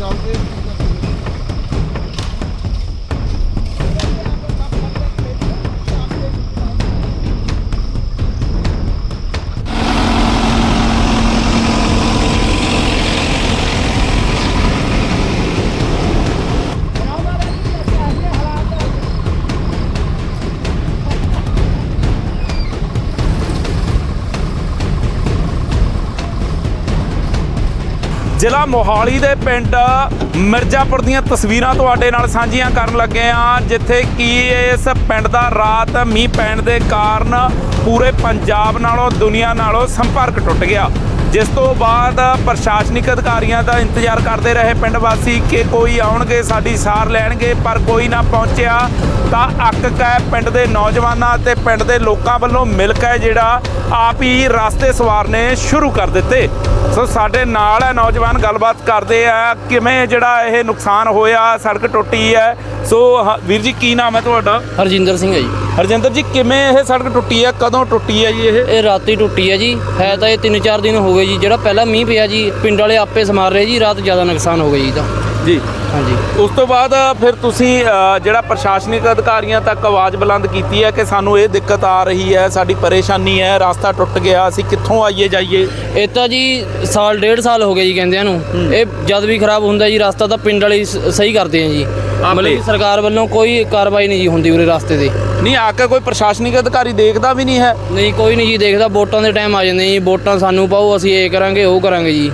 ਚੱਲਦੇ ਜ਼ਿਲ੍ਹਾ ਮੋਹਾਲੀ ਦੇ ਪਿੰਡ ਮਿਰਜ਼ਾਪੁਰ ਦੀਆਂ ਤਸਵੀਰਾਂ ਤੁਹਾਡੇ ਨਾਲ ਸਾਂਝੀਆਂ ਕਰਨ ਲੱਗੇ ਆ ਜਿੱਥੇ ਕਿ ਇਸ ਪਿੰਡ ਦਾ ਰਾਤ ਮੀਂਹ ਪੈਣ ਦੇ ਕਾਰਨ ਪੂਰੇ ਪੰਜਾਬ ਨਾਲੋਂ, ਦੁਨੀਆ ਨਾਲੋਂ ਸੰਪਰਕ ਟੁੱਟ ਗਿਆ। ਜਿਸ ਤੋਂ ਬਾਅਦ ਪ੍ਰਸ਼ਾਸਨਿਕ ਅਧਿਕਾਰੀਆਂ ਦਾ ਇੰਤਜ਼ਾਰ ਕਰਦੇ ਰਹੇ ਪਿੰਡ ਵਾਸੀ ਕਿ ਕੋਈ ਆਉਣਗੇ ਸਾਡੀ ਸਾਰ ਲੈਣਗੇ ਪਰ ਕੋਈ ਨਾ ਪਹੁੰਚਿਆ ਤਾਂ ਅੱਕ ਕੈ ਪਿੰਡ ਦੇ ਨੌਜਵਾਨਾਂ ਅਤੇ ਪਿੰਡ ਦੇ ਲੋਕਾਂ ਵੱਲੋਂ ਮਿਲ ਕੇ ਜਿਹੜਾ ਆਪ ਹੀ ਰਸਤੇ ਸਵਾਰਨੇ ਸ਼ੁਰੂ ਕਰ ਦਿੱਤੇ। ਸੋ ਸਾਡੇ ਨਾਲ ਹੈ ਨੌਜਵਾਨ ਗੱਲਬਾਤ ਕਰਦੇ ਆ ਕਿਵੇਂ ਜਿਹੜਾ ਇਹ ਨੁਕਸਾਨ ਹੋਇਆ ਸੜਕ ਟੁੱਟੀ ਹੈ। ਸੋ ਵੀਰ ਜੀ ਕੀ ਨਾਮ ਹੈ ਤੁਹਾਡਾ? ਹਰਜਿੰਦਰ ਸਿੰਘ ਹੈ ਜੀ। ਹਰਜਿੰਦਰ ਜੀ ਕਿਵੇਂ ਇਹ ਸੜਕ ਟੁੱਟੀ ਹੈ? ਕਦੋਂ ਟੁੱਟੀ ਹੈ ਜੀ ਇਹ? ਇਹ ਰਾਤੀ ਟੁੱਟੀ ਹੈ ਜੀ। ਹੈ ਤਾਂ ਇਹ 3-4 ਦਿਨ ਹੋ ਗਏ ਜੀ। ਜਿਹੜਾ ਪਹਿਲਾਂ ਮੀਂਹ ਪਿਆ ਜੀ, ਪਿੰਡ ਵਾਲੇ ਆਪੇ ਸਮਾਰ ਰਹੇ ਜੀ, ਰਾਤ ਜ਼ਿਆਦਾ ਨੁਕਸਾਨ ਹੋ ਗਿਆ ਜੀ ਦਾ ਜੀ। ਹਾਂਜੀ। ਉਸ ਤੋਂ ਬਾਅਦ ਫਿਰ ਤੁਸੀਂ ਜਿਹੜਾ ਪ੍ਰਸ਼ਾਸਨਿਕ ਅਧਿਕਾਰੀਆਂ ਤੱਕ ਆਵਾਜ਼ ਬੁਲੰਦ ਕੀਤੀ ਹੈ ਕਿ ਸਾਨੂੰ ਇਹ ਦਿੱਕਤ ਆ ਰਹੀ ਹੈ ਸਾਡੀ ਪਰੇਸ਼ਾਨੀ ਹੈ ਰਸਤਾ ਟੁੱਟ ਗਿਆ ਅਸੀਂ ਕਿੱਥੋਂ ਆਈਏ ਜਾਈਏ? ਇਹ ਤਾਂ ਜੀ ਸਾਲ ਡੇਢ ਸਾਲ ਹੋ ਗਏ ਜੀ ਕਹਿੰਦਿਆਂ ਨੂੰ। ਇਹ ਜਦ ਵੀ ਖਰਾਬ ਹੁੰਦਾ ਜੀ ਰਸਤਾ ਤਾਂ ਪਿੰਡ ਵਾਲੇ ਸਹੀ ਕਰਦੇ ਆ ਜੀ। ਮਤਲਬ ਸਰਕਾਰ ਵੱਲੋਂ ਕੋਈ ਕਾਰਵਾਈ ਨਹੀਂ ਜੀ ਹੁੰਦੀ ਉਰੇ ਰਸਤੇ ਤੇ। ਨਹੀਂ ਆ ਕੇ ਕੋਈ ਪ੍ਰਸ਼ਾਸਨਿਕ ਅਧਿਕਾਰੀ ਦੇਖਦਾ ਵੀ ਨਹੀਂ ਹੈ? ਨਹੀਂ ਕੋਈ ਨਹੀਂ ਜੀ ਦੇਖਦਾ ਵੋਟਾਂ ਦੇ ਟਾਈਮ ਆ ਜਾਂਦੇ ਜੀ ਵੋਟਾਂ ਸਾਨੂੰ ਪਾਓ ਅਸੀਂ ਇਹ ਕਰਾਂਗੇ ਉਹ ਕਰਾਂਗੇ ਜੀ।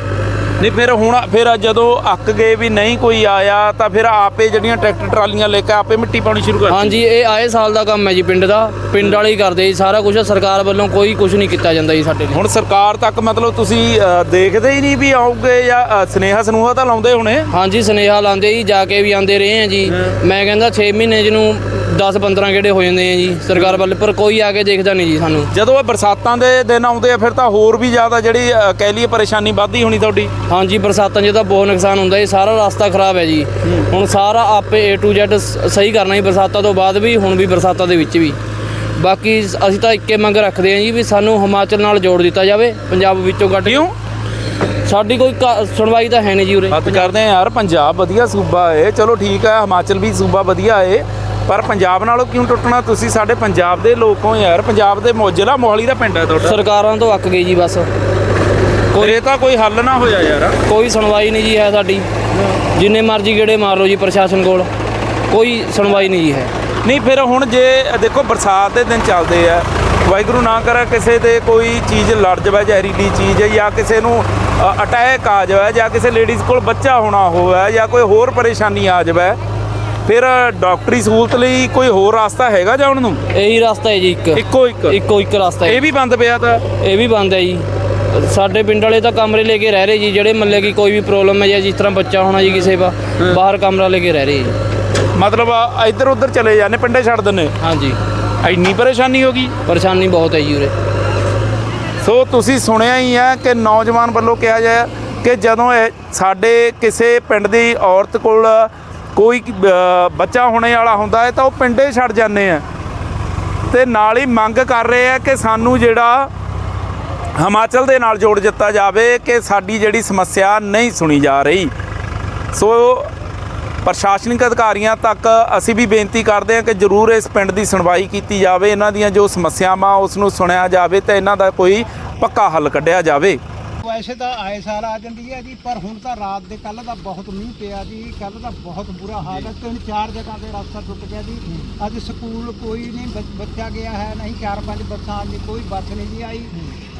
ਨਹੀਂ ਫਿਰ ਹੁਣ ਫਿਰ ਜਦੋਂ ਅੱਕ ਗਏ ਵੀ ਨਹੀਂ ਕੋਈ ਆਇਆ ਤਾਂ ਫਿਰ ਆਪੇ ਜਿਹੜੀਆਂ ਟਰੈਕਟਰ ਟਰਾਲੀਆਂ ਲੈ ਕੇ ਆਪੇ ਮਿੱਟੀ ਪਾਉਣੀ ਸ਼ੁਰੂ ਕਰ ਹਾਂਜੀ ਇਹ ਆਏ ਸਾਲ ਦਾ ਕੰਮ ਹੈ ਜੀ ਪਿੰਡ ਦਾ। ਪਿੰਡ ਵਾਲੇ ਹੀ ਕਰਦੇ ਜੀ ਸਾਰਾ ਕੁਝ ਸਰਕਾਰ ਵੱਲੋਂ ਕੋਈ ਕੁਝ ਨਹੀਂ ਕੀਤਾ ਜਾਂਦਾ ਜੀ ਸਾਡੇ ਲਈ। ਹੁਣ ਸਰਕਾਰ ਤੱਕ ਮਤਲਬ ਤੁਸੀਂ ਦੇਖਦੇ ਹੀ ਨਹੀਂ ਵੀ ਆਉਗੇ ਜਾਂ ਸਨੇਹਾ ਸਨੂਹਾ ਤਾਂ ਲਾਉਂਦੇ ਹੋਣੇ? ਹਾਂਜੀ ਸੁਨੇਹਾ ਲਾਉਂਦੇ ਜੀ ਜਾ ਕੇ ਵੀ ਆਉਂਦੇ ਰਹੇ ਆ ਜੀ। ਮੈਂ ਕਹਿੰਦਾ 6 ਮਹੀਨੇ ਜਿਹਨੂੰ 10 15 ਗੇੜੇ ਹੋ ਜਾਂਦੇ ਆ ਜੀ ਸਰਕਾਰ ਵੱਲ ਪਰ ਕੋਈ ਆ ਕੇ ਦੇਖਦਾ ਨਹੀਂ ਜੀ ਸਾਨੂੰ। ਜਦੋਂ ਇਹ ਬਰਸਾਤਾਂ ਦੇ ਦਿਨ ਆਉਂਦੇ ਆ ਫਿਰ ਤਾਂ ਹੋਰ ਵੀ ਜ਼ਿਆਦਾ ਜਿਹੜੀ ਅ, ਕਹਿ ਲਈਏ ਪਰੇਸ਼ਾਨੀ ਵੱਧਦੀ ਹੋਣੀ ਤੁਹਾਡੀ? ਹਾਂਜੀ ਬਰਸਾਤਾਂ 'ਚ ਤਾਂ ਬਹੁਤ ਨੁਕਸਾਨ ਹੁੰਦਾ ਜੀ ਸਾਰਾ ਰਸਤਾ ਖਰਾਬ ਹੈ ਜੀ। ਹੁਣ ਸਾਰਾ ਆਪੇ A to Z ਸ- ਸਹੀ ਕਰਨਾ ਜੀ ਬਰਸਾਤਾਂ ਤੋਂ ਬਾਅਦ ਵੀ ਹੁਣ ਵੀ ਬਰਸਾਤਾਂ ਦੇ ਵਿੱਚ ਵੀ। ਬਾਕੀ ਅਸੀਂ ਤਾਂ ਇੱਕੇ ਮੰਗ ਰੱਖਦੇ ਹਾਂ ਜੀ ਵੀ ਸਾਨੂੰ ਹਿਮਾਚਲ ਨਾਲ ਜੋੜ ਦਿੱਤਾ ਜਾਵੇ ਪੰਜਾਬ ਵਿੱਚੋਂ ਕੱਢ ਕਿਉਂ? ਸਾਡੀ ਕੋਈ ਕਾ- ਸੁਣਵਾਈ ਤਾਂ ਹੈ ਨਹੀਂ ਜੀ ਉਰੇ। ਹੱਥ ਕਰਦੇ ਆ ਯਾਰ ਪੰਜਾਬ ਵਧੀਆ ਸੂਬਾ ਏ ਚਲੋ ਠੀਕ ਹੈ ਹਿਮਾਚਲ ਵੀ ਸੂਬਾ ਵਧੀਆ ਏ ਪਰ ਪੰਜਾਬ ਨਾਲੋਂ ਕਿਉਂ ਟੁੱਟਣਾ? ਤੁਸੀਂ ਸਾਡੇ ਪੰਜਾਬ ਦੇ ਲੋਕ ਹੋ ਯਾਰ। ਪੰਜਾਬ ਦੇ ਮੋ- ਜ਼ਿਲ੍ਹਾ ਮੋਹਾਲੀ ਦਾ ਪਿੰਡ ਹੈ ਤੁਹਾਡਾ। ਸਰਕਾਰਾਂ ਤੋਂ ਅੱਕ ਗਈ ਜੀ ਬਸ। ਕੋਈ ਇਹ ਤਾਂ ਕੋਈ ਹੱਲ ਨਾ ਹੋਇਆ ਯਾਰ। ਕੋਈ ਸੁਣਵਾਈ ਨਹੀਂ ਜੀ ਹੈ ਸਾਡੀ। ਜਿੰਨੇ ਮਰਜ਼ੀ ਗੇੜੇ ਮਾਰ ਲਓ ਜੀ ਪ੍ਰਸ਼ਾਸਨ ਕੋਲ। ਕੋਈ ਸੁਣਵਾਈ ਨਹੀਂ ਜੀ ਹੈ। ਨਹੀਂ ਫਿਰ ਹੁਣ ਜੇ ਦੇਖੋ ਬਰਸਾਤ ਦੇ ਦਿਨ ਚੱਲਦੇ ਆ। ਵਾਹਿਗੁਰੂ ਨਾ ਕਰੇ ਕਿਸੇ ਤੇ ਕੋਈ ਚੀਜ਼ ਲੜ ਜਾਵੇ ਜ਼ਹਿਰੀਲੀ ਚੀਜ਼ ਜਾਂ ਕਿਸੇ ਨੂੰ ਅਟੈਕ ਆ ਜਾਵੇ ਜਾਂ ਕਿਸੇ ਲੇਡੀਜ਼ ਕੋਲ ਬੱਚਾ ਹੋਣਾ ਹੋਵੇ ਜਾਂ ਕੋਈ ਹੋਰ ਪਰੇਸ਼ਾਨੀ ਆ ਜਾਵੇ। ਫਿਰ ਡਾਕਟਰੀ ਸਹੂਲਤ ਲਈ ਕੋਈ ਹੋਰ ਰਸਤਾ ਹੈਗਾ ਜਾਣ ਨੂੰ? ਇਹੀ ਰਸਤਾ ਹੈ ਜੀ ਇੱਕ। ਇੱਕੋ ਇੱਕ? ਇੱਕੋ ਇੱਕ ਰਸਤਾ ਹੈ। ਇਹ ਵੀ ਬੰਦ ਪਿਆ ਤਾਂ? ਇਹ ਵੀ ਬੰਦ ਹੈ ਜੀ। ਸਾਡੇ ਪਿੰਡ ਵਾਲੇ ਤਾਂ ਕਮਰੇ ਲੈ ਕੇ ਰਹਿ ਰਹੇ ਜੀ ਜਿਹੜੇ ਮੱਲੇ ਕੀ ਕੋਈ ਵੀ ਪ੍ਰੋਬਲਮ ਹੈ ਜਾਂ ਜਿਸ ਤਰ੍ਹਾਂ ਬੱਚਾ ਹੋਣਾ ਜੀ ਕਿਸੇ ਦਾ ਬਾਹਰ ਕਮਰਾ ਲੈ ਕੇ ਰਹਿ ਰਹੇ ਜੀ। ਮਤਲਬ ਆ ਇੱਧਰ ਉੱਧਰ ਚਲੇ ਜਾਂਦੇ ਪਿੰਡੇ ਛੱਡ ਦਿੰਦੇ। ਹਾਂਜੀ। ਇੰਨੀ ਪਰੇਸ਼ਾਨੀ ਹੋ ਗਈ? ਪਰੇਸ਼ਾਨੀ ਬਹੁਤ ਹੈ ਜੀ ਉਰੇ। ਸੋ ਤੁਸੀਂ ਸੁਣਿਆ ਹੀ ਹੈ ਕਿ ਨੌਜਵਾਨ ਵੱਲੋਂ ਕਿਹਾ ਜਾਇਆ ਕਿ ਜਦੋਂ ਸਾਡੇ ਕਿਸੇ ਪਿੰਡ ਦੀ ਔਰਤ ਕੋਲ ਕੋਈ ਬੱਚਾ ਹੋਣੇ ਵਾਲਾ ਹੁੰਦਾ ਹੈ ਤਾਂ ਉਹ ਪਿੰਡੇ ਛੱਡ ਜਾਂਦੇ ਆ। ਤੇ ਨਾਲ ਹੀ ਮੰਗ ਕਰ ਰਹੇ ਆ ਕਿ ਸਾਨੂੰ ਜਿਹੜਾ ਹਿਮਾਚਲ ਦੇ ਨਾਲ ਜੋੜ ਦਿੱਤਾ ਜਾਵੇ ਕਿ ਸਾਡੀ ਜਿਹੜੀ ਸਮੱਸਿਆ ਨਹੀਂ ਸੁਣੀ ਜਾ ਰਹੀ। ਸੋ ਪ੍ਰਸ਼ਾਸਨਿਕ ਅਧਿਕਾਰੀਆਂ ਤੱਕ ਅਸੀਂ ਵੀ ਬੇਨਤੀ ਕਰਦੇ ਹਾਂ ਕਿ ਜ਼ਰੂਰ ਇਸ ਪਿੰਡ ਦੀ ਸੁਣਵਾਈ ਕੀਤੀ ਜਾਵੇ। ਇਹਨਾਂ ਦੀਆਂ ਜੋ ਸਮੱਸਿਆਵਾਂ ਉਸ ਨੂੰ ਸੁਣਿਆ ਜਾਵੇ ਤੇ ਇਹਨਾਂ ਦਾ ਕੋਈ ਪੱਕਾ ਹੱਲ ਕੱਢਿਆ ਜਾਵੇ। ਵੈਸੇ ਤਾਂ ਆਏ ਸਾਲ ਆ ਜਾਂਦੀ ਹੈ ਜੀ ਪਰ ਹੁਣ ਤਾਂ ਰਾਤ ਦੇ ਕੱਲ ਦਾ ਬਹੁਤ ਮੀਂਹ ਪਿਆ ਜੀ ਕੱਲ ਦਾ ਬਹੁਤ ਬੁਰਾ ਹਾਲ ਹੈ। ਤਿੰਨ ਚਾਰ ਜਗ੍ਹਾ ਤੇ ਰਸਤਾ ਟੁੱਟ ਗਿਆ ਜੀ। ਅੱਜ ਸਕੂਲ ਕੋਈ ਨਹੀਂ ਬੱਚ- ਬੱਚਾ ਗਿਆ ਹੈ ਨਹੀਂ ਚਾਰ ਪੰਜ ਬੱਸਾਂ ਅੱਜ ਕੋਈ ਬੱਸ ਨਹੀਂ ਜੀ ਆਈ।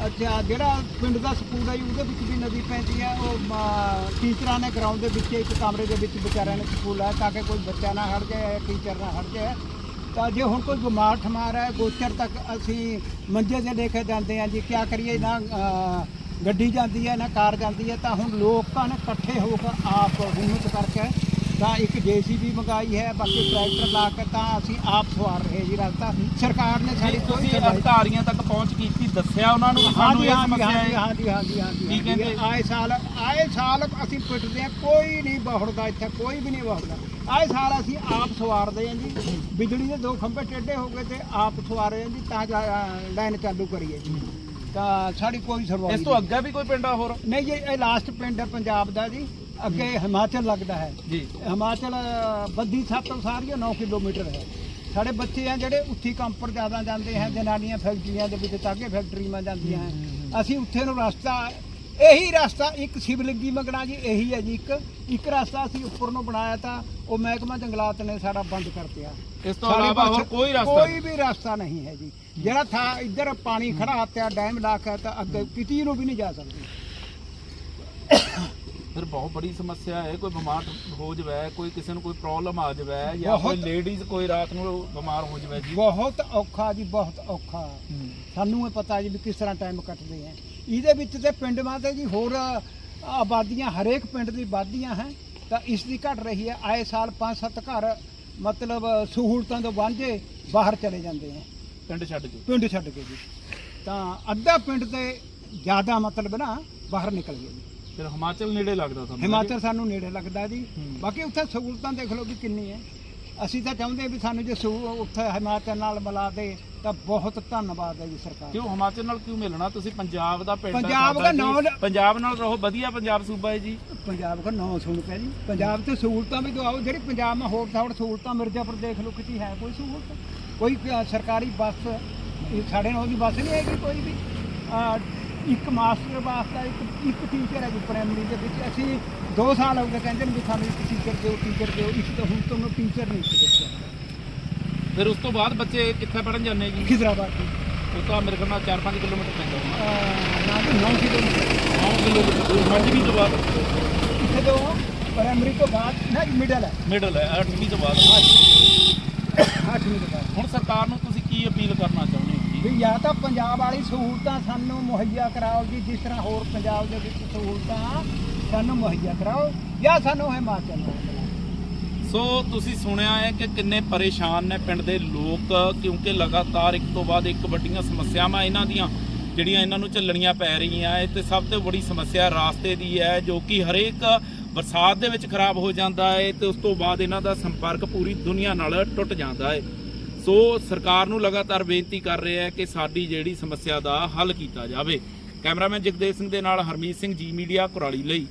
ਅੱਛਾ ਜਿਹੜਾ ਪਿੰਡ ਦਾ ਸਕੂਲ ਹੈ ਜੀ ਉਹਦੇ ਵਿੱਚ ਵੀ ਨਦੀ ਪੈਂਦੀ ਹੈ। ਉਹ ਮ, ਟੀਚਰਾਂ ਨੇ ਗਰਾਊਂਡ ਦੇ ਵਿੱਚ ਇੱਕ ਕਮਰੇ ਦੇ ਵਿੱਚ ਵਿਚਾਰਿਆਂ ਨੇ ਸਕੂਲ ਹੈ ਤਾਂ ਕਿ ਕੋਈ ਬੱਚਾ ਨਾ ਹਟ ਜਾਏ ਟੀਚਰ ਨਾ ਹਟ ਜਾਏ। ਤਾਂ ਜੇ ਹੁਣ ਕੋਈ ਬਿਮਾਰ ਠਮਾਰ ਹੈ ਗੋਚਰ ਤੱਕ ਅਸੀਂ ਮੰਜੇ ਤੇ ਲੈ ਕੇ ਜਾਂਦੇ ਹਾਂ ਜੀ। ਕੀ ਕਰੀਏ ਨਾ ਗੱਡੀ ਜਾਂਦੀ ਹੈ ਨਾ ਕਾਰ ਜਾਂਦੀ ਹੈ ਤਾਂ ਹੁਣ ਲੋਕਾਂ ਨੇ ਇਕੱਠੇ ਹੋ ਕੇ ਆਪ ਹਿੰਮਤ ਕਰਕੇ ਤਾਂ ਇੱਕ ਜੀਸੀਬੀ ਮੰਗਾਈ ਹੈ ਬਾਕੀ ਟਰੈਕਟਰ ਲਾ ਕੇ ਤਾਂ ਅਸੀਂ ਆਪ ਸਵਾਰ ਰਹੇ ਜੀ ਰਸਤਾ। ਸਰਕਾਰ ਨੇ ਸਾਡੀ ਕੋਈ ਅਧਿਕਾਰੀਆਂ ਤੱਕ ਪਹੁੰਚ ਕੀਤੀ ਦੱਸਿਆ ਉਹਨਾਂ ਨੂੰ ਸਾਨੂੰ ਇਹ ਸਮੱਸਿਆ ਹੈ ਹਾਂਜੀ ਹਾਂਜੀ ਹਾਂਜੀ ਕੀ ਕਹਿੰਦੇ? ਆਏ ਸਾਲ ਆਏ ਸਾਲ ਅਸੀਂ ਪਿੱਟਦੇ ਆ ਕੋਈ ਨਹੀਂ ਬਹੁੜਦਾ ਇੱਥੇ ਕੋਈ ਵੀ ਨਹੀਂ ਬਹੁੜਦਾ। ਆਏ ਸਾਲ ਅਸੀਂ ਆਪ ਸਵਾਰਦੇ ਹਾਂ ਜੀ। ਬਿਜਲੀ ਦੇ ਦੋ ਖੰਭੇ ਟੇਢੇ ਹੋ ਗਏ ਤੇ ਆਪ ਸਵਾਰੇ ਹਾਂ ਜੀ ਤਾਂ ਜਾ ਲਾਈਨ ਚਾਲੂ ਕਰੀਏ ਜੀ। ਤਾਂ ਸਾਡੀ ਕੋਈ ਸੁਣਵਾਈ ਇਸ ਤੋਂ ਅੱਗੇ ਵੀ ਕੋਈ ਪਿੰਡ ਆ ਹੋਰ? ਨਹੀਂ ਜੀ ਇਹ ਲਾਸਟ ਪਿੰਡ ਹੈ ਪੰਜਾਬ ਦਾ ਜੀ। ਅੱਗੇ ਹਿਮਾਚਲ ਲੱਗਦਾ ਹੈ। ਜੀ। ਹਿਮਾਚਲ ਬੱਦੀ ਸੱਤ ਤੋਂ ਸਾਰੀ 9 ਕਿਲੋਮੀਟਰ ਹੈ। ਸਾਡੇ ਬੱਚੇ ਆ ਜਿਹੜੇ ਉੱਥੀ ਕੰਪਰ ਜ਼ਿਆਦਾ ਜਾਂਦੇ ਹੈ ਜਨਾਨੀਆਂ ਫੈਕਟਰੀਆਂ ਦੇ ਵਿੱਚ ਤਾਗੇ ਫੈਕਟਰੀਆਂ ਜਾਂਦੀਆਂ ਹੈ। ਅਸੀਂ ਉੱਥੇ ਨੂੰ ਰਸਤਾ ਇਹੀ ਰਸਤਾ ਇੱਕ ਸ਼ਿਵਲਿੰਗੀ ਮੰਗਣਾ ਜੀ ਇਹੀ ਹੈ ਜੀ ਇੱਕ ਇੱਕ ਰਸਤਾ ਅਸੀਂ ਉੱਪਰ ਨੂੰ ਬਣਾਇਆ ਤਾਂ ਉਹ ਮਹਿਕਮਾ ਜੰਗਲਾਤ ਨੇ ਸਾਡਾ ਬੰਦ ਕਰਤਿਆ ਇਸ ਤੋਂ ਸਾਡੇ ਇਲਾਵਾ ਹੋਰ ਪਾਸੇ ਕੋਈ ਰਸਤਾ ਕੋਈ ਵੀ ਰਸਤਾ ਨਹੀਂ ਹੈ ਜੀ। ਜਿਹੜਾ ਥਾ ਇੱਧਰ ਪਾਣੀ ਖੜਾ ਹੱਤਿਆ ਡੈਮ ਲਾ ਕੇ ਤਾਂ ਅੱਗੇ ਕਿਤੇ ਨੂੰ ਵੀ ਨਹੀਂ ਜਾ ਸਕਦੇ। ਫਿਰ ਬਹੁਤ ਬੜੀ ਸਮੱਸਿਆ ਹੈ ਕੋਈ ਬਿਮਾਰ ਹੋ ਜਾਵੇ ਕੋਈ ਕਿਸੇ ਨੂੰ ਕੋਈ ਪ੍ਰੋਬਲਮ ਆ ਜਾਵੇ ਜਾਂ ਕੋਈ ਬਹੁਤ- ਲੇਡੀਜ਼ ਕੋਈ ਰਾਤ ਨੂੰ ਬਿਮਾਰ ਹੋ ਜਾਵੇ ਜੀ। ਬਹੁਤ ਔਖਾ ਜੀ ਬਹੁਤ ਔਖਾ। ਸਾਨੂੰ ਇਹ ਪਤਾ ਜੀ ਵੀ ਕਿਸ ਤਰ੍ਹਾਂ ਟਾਈਮ ਕੱਟਦੇ ਆ। ਇਹਦੇ ਵਿੱਚ ਤੇ ਪਿੰਡ ਮਾਂ ਤੇ ਜੀ ਹੋਰ ਆਬਾਦੀਆਂ ਹਰੇਕ ਪਿੰਡ ਦੀ ਆਬਾਦੀਆਂ ਹੈ ਤਾਂ ਇਸ ਦੀ ਘਟ ਰਹੀ ਹੈ। ਆਏ ਸਾਲ 5-7 ਘਰ ਮਤਲਬ ਸਹੂਲਤਾਂ ਤੋਂ ਵਾਂਝੇ ਬਾਹਰ ਚਲੇ ਜਾਂਦੇ ਆ ਪਿੰਡ ਛੱਡ ਕੇ? ਪਿੰਡ ਛੱਡ ਕੇ ਜੀ। ਤਾਂ ਅੱਧਾ ਪਿੰਡ ਤੇ ਜ਼ਿਆਦਾ ਮਤਲਬ ਨਾ ਬਾਹਰ ਨਿਕਲ ਗਏ ਜੀ। ਫਿਰ ਹਿਮਾਚਲ ਨੇੜੇ ਲੱਗਦਾ ਤੁਹਾਨੂੰ ਹਿਮਾਚਲ ਸਾਨੂੰ ਨੇੜੇ ਲੱਗਦਾ ਜੀ। ਹੂੰ। ਬਾਕੀ ਉੱਥੇ ਸਹੂਲਤਾਂ ਦੇਖ ਲਓ ਵੀ ਕਿੰਨੀ ਹੈ। ਅਸੀਂ ਤਾਂ ਚਾਹੁੰਦੇ ਵੀ ਸਾਨੂੰ ਜੇ ਸਹੂ- ਉੱਥੇ ਹਿਮਾਚਲ ਨਾਲ ਮਿਲਾ ਦੇ ਤਾਂ ਬਹੁਤ ਧੰਨਵਾਦ ਹੈ ਜੀ ਸਰਕਾਰ। ਕਿਉਂ ਹਿਮਾਚਲ ਨਾਲ ਕਿਉਂ ਮਿਲਣਾ? ਤੁਸੀਂ ਪੰਜਾਬ ਦਾ ਪਿੰਡ ਆ ਪੰਜਾਬ ਦਾ ਜੀ। ਲ- ਪੰਜਾਬ ਨਾਲ ਰਹੋ ਵਧੀਆ ਪੰਜਾਬ ਸੂਬਾ ਹੈ ਜੀ। ਪੰਜਾਬ ਦਾ ਨਾਂ ਸੁਣ ਪਿਆ ਜੀ। ਪੰਜਾਬ ਤੇ ਸਹੂਲਤਾਂ ਵੀ ਦਵਾਓ ਜਿਹੜੀ ਪੰਜਾਬ ਮਾ ਹੋਰ ਥਾੜ ਸਹੂਲਤਾਂ ਮਿਰਜ਼ਾਪੁਰ ਦੇਖ ਲਓ ਕਿਤੇ ਹੈ ਕੋਈ ਸਹੂਲਤ? ਕੋਈ ਸਰਕਾਰੀ ਬੱਸ ਇਹ ਸਾਡੇ ਨਾਲ ਦੀ ਬੱਸ ਨਹੀਂ ਹੈਗੀ ਕੋਈ ਵੀ। ਅ, ਇੱਕ ਮਾਸਟਰ ਵਾਸਤਾ ਇੱਕ ਇੱਕ ਟੀਚਰ ਹੈ ਜੀ ਪ੍ਰਾਇਮਰੀ ਦੇ ਵਿੱਚ। ਅਸੀਂ 2 ਸਾਲ ਹੋ ਗਏ ਕਹਿੰਦੇ ਨੇ ਵੀ ਸਾਨੂੰ ਇੱਕ ਟੀਚਰ ਦਿਓ ਟੀਚਰ ਦਿਓ। ਇੱਕ ਤਾਂ ਹੁਣ ਤੋਂ ਟੀਚਰ ਨਹੀਂ ਦਿੱਤਾ ਫਿਰ ਉਸ ਤੋਂ ਬਾਅਦ ਬੱਚੇ ਕਿੱਥੇ ਪੜਨ ਜਾਂਦੇ ਜੀ? ਖਿਦਰਾਬਾਦ ਦੀ ਉਹ ਤਾਂ ਮੇਰੇ ਖਿਆਲ ਨਾਲ 4-5 ਕਿਲੋਮੀਟਰ ਪੈਂਦਾ ਹੋਣਾ। ਅ, ਨਾ ਕਿ 9 ਕਿਲੋਮੀਟਰ। 9 ਕਿਲੋਮੀਟਰ। 8ਵੀਂ ਤੋਂ ਬਾਅਦ? ਇੱਥੇ ਤੋਂ ਪ੍ਰਾਇਮਰੀ ਤੋਂ ਬਾਅਦ ਨਾ ਮਿਡਲ ਹੈ। ਮਿਡਲ ਹੈ 8ਵੀਂ ਤੋਂ ਬਾਅਦ। 8ਵੀਂ ਤੋਂ ਬਾਅਦ। ਹੁਣ ਸਰਕਾਰ ਨੂੰ ਤੁਸੀਂ ਕੀ ਅਪੀਲ ਕਰਨਾ ਚਾਹੁੰਦੇ ਹੋ? ਵੀ ਜਾਂ ਤਾਂ ਪੰਜਾਬ ਵਾਲੀ ਸਹੂਲਤਾਂ ਸਾਨੂੰ ਮੁਹੱਈਆ ਕਰਾਓ ਜੀ, ਜਿਸ ਤਰ੍ਹਾਂ ਹੋਰ ਪੰਜਾਬ ਦੇ ਵਿੱਚ ਸਹੂਲਤਾਂ ਸਾਨੂੰ ਮੁਹੱਈਆ ਕਰਾਓ ਜਾਂ ਸਾਨੂੰ ਹਿਮਾਚਲ ਨਾਲ ਸੋ ਤੁਸੀਂ ਸੁਣਿਆ ਹੈ ਕਿ ਕਿੰਨੇ ਪਰੇਸ਼ਾਨ ਨੇ ਪਿੰਡ ਦੇ ਲੋਕ, ਕਿਉਂਕਿ ਲਗਾਤਾਰ ਇੱਕ ਤੋਂ ਬਾਅਦ ਇੱਕ ਵੱਡੀਆਂ ਸਮੱਸਿਆਵਾਂ ਇਹਨਾਂ ਦੀਆਂ, ਜਿਹੜੀਆਂ ਇਹਨਾਂ ਨੂੰ ਝੱਲਣੀਆਂ ਪੈ ਰਹੀਆਂ ਹੈ। ਤੇ ਸਭ ਤੋਂ ਬੜੀ ਸਮੱਸਿਆ ਰਾਸਤੇ ਦੀ ਹੈ, ਜੋ ਕਿ ਹਰੇਕ ਬਰਸਾਤ ਦੇ ਵਿੱਚ ਖਰਾਬ ਹੋ ਜਾਂਦਾ ਹੈ ਤੇ ਉਸ ਤੋਂ ਬਾਅਦ ਇਹਨਾਂ ਦਾ ਸੰਪਰਕ ਪੂਰੀ ਦੁਨੀਆ ਨਾਲ ਟੁੱਟ ਜਾਂਦਾ ਹੈ। ਸੋ ਸਰਕਾਰ ਨੂੰ ਲਗਾਤਾਰ ਬੇਨਤੀ ਕਰ ਰਿਹਾ ਹੈ ਕਿ ਸਾਡੀ ਜਿਹੜੀ ਸਮੱਸਿਆ ਦਾ ਹੱਲ ਕੀਤਾ ਜਾਵੇ। ਕੈਮਰਾਮੈਨ ਜਗਦੇਵ ਸਿੰਘ ਦੇ ਨਾਲ ਹਰਮੀਤ ਸਿੰਘ ਜੀ ਮੀਡੀਆ, ਕੁਰਾਲੀ ਲਈ।